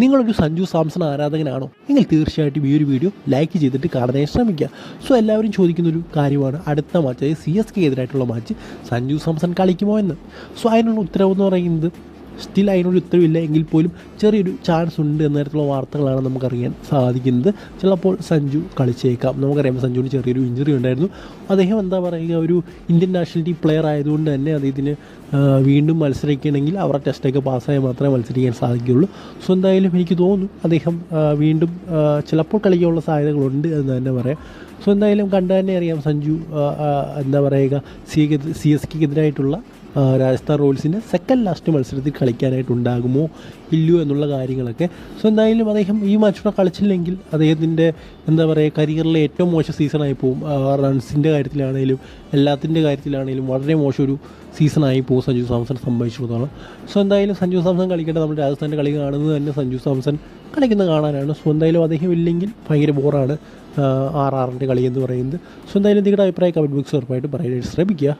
നിങ്ങളൊരു സഞ്ജു സാംസൺ ആരാധകനാണോ നിങ്ങൾ തീർച്ചയായിട്ടും ഈ ഒരു വീഡിയോ ലൈക്ക് ചെയ്തിട്ട് കാണാനായി ശ്രമിക്കുക. സോ എല്ലാവരും ചോദിക്കുന്ന ഒരു കാര്യമാണ് അടുത്ത മാച്ച് അതായത് സി എസ് കെ എതിരായിട്ടുള്ള മാച്ച് സഞ്ജു സാംസൺ കളിക്കുമോ എന്ന്. സോ അതിനുള്ള ഉത്തരവെന്ന് പറയുന്നത് സ്റ്റിൽ അതിനൊരു ഉത്തരവില്ല. എങ്കിൽ പോലും ചെറിയൊരു ചാൻസ് ഉണ്ട് എന്ന തരത്തിലുള്ള വാർത്തകളാണ് നമുക്കറിയാൻ സാധിക്കുന്നത്. ചിലപ്പോൾ സഞ്ജു കളിച്ചേക്കാം. നമുക്കറിയാം സഞ്ജുവിന് ചെറിയൊരു ഇഞ്ചുറി ഉണ്ടായിരുന്നു. അദ്ദേഹം എന്താ പറയുക ഒരു ഇന്ത്യൻ നാഷണൽ ടീം പ്ലെയർ ആയതുകൊണ്ട് തന്നെ അദ്ദേഹത്തിന് വീണ്ടും മത്സരിക്കണമെങ്കിൽ അവരുടെ ടെസ്റ്റൊക്കെ പാസ്സായാൽ മാത്രമേ മത്സരിക്കാൻ സാധിക്കുകയുള്ളൂ. സോ എന്തായാലും എനിക്ക് തോന്നുന്നു അദ്ദേഹം വീണ്ടും ചിലപ്പോൾ കളിക്കാനുള്ള സാധ്യതകളുണ്ട് എന്ന് തന്നെ പറയാം. സോ എന്തായാലും കണ്ടു തന്നെ അറിയാം സഞ്ജു എന്താ പറയുക സി സി എസ് കെക്കെതിരായിട്ടുള്ള രാജസ്ഥാൻ റോയൽസിന്റെ സെക്കൻഡ് ലാസ്റ്റ് മത്സരത്തിൽ കളിക്കാനായിട്ടുണ്ടാകുമോ ഇല്ലയോ എന്നുള്ള കാര്യങ്ങളൊക്കെ. സോ എന്തായാലും അദ്ദേഹം ഈ മാച്ചിലൂടെ കളിച്ചില്ലെങ്കിൽ അദ്ദേഹത്തിന്റെ എന്താ പറയുക കരിയറിലെ ഏറ്റവും മോശം സീസണായി പോകും. റൺസിന്റെ കാര്യത്തിലാണെങ്കിലും എല്ലാത്തിന്റെ കാര്യത്തിലാണെങ്കിലും വളരെ മോശം ഒരു സീസണായി പോകും സഞ്ജു സാംസൺ സംഭവിച്ചിടത്തോളം സോ എന്തായാലും സഞ്ജു സാംസൺ കളിക്കേണ്ട നമ്മുടെ രാജസ്ഥാന്റെ കളി കാണുന്നത് തന്നെ സഞ്ജു സാംസൺ കളിക്കുന്ന കാണാനാണ്. സോ എന്തായാലും അദ്ദേഹം ഇല്ലെങ്കിൽ ഭയങ്കര ബോറാണ് ആർ ആറിന്റെ കളി എന്ന് പറയുന്നത്. സോ എന്തായാലും നിങ്ങളുടെ അഭിപ്രായം കമന്റ് ബോക്സ് ഉറപ്പായിട്ട് പറയാനായിട്ട് ശ്രമിക്കുക.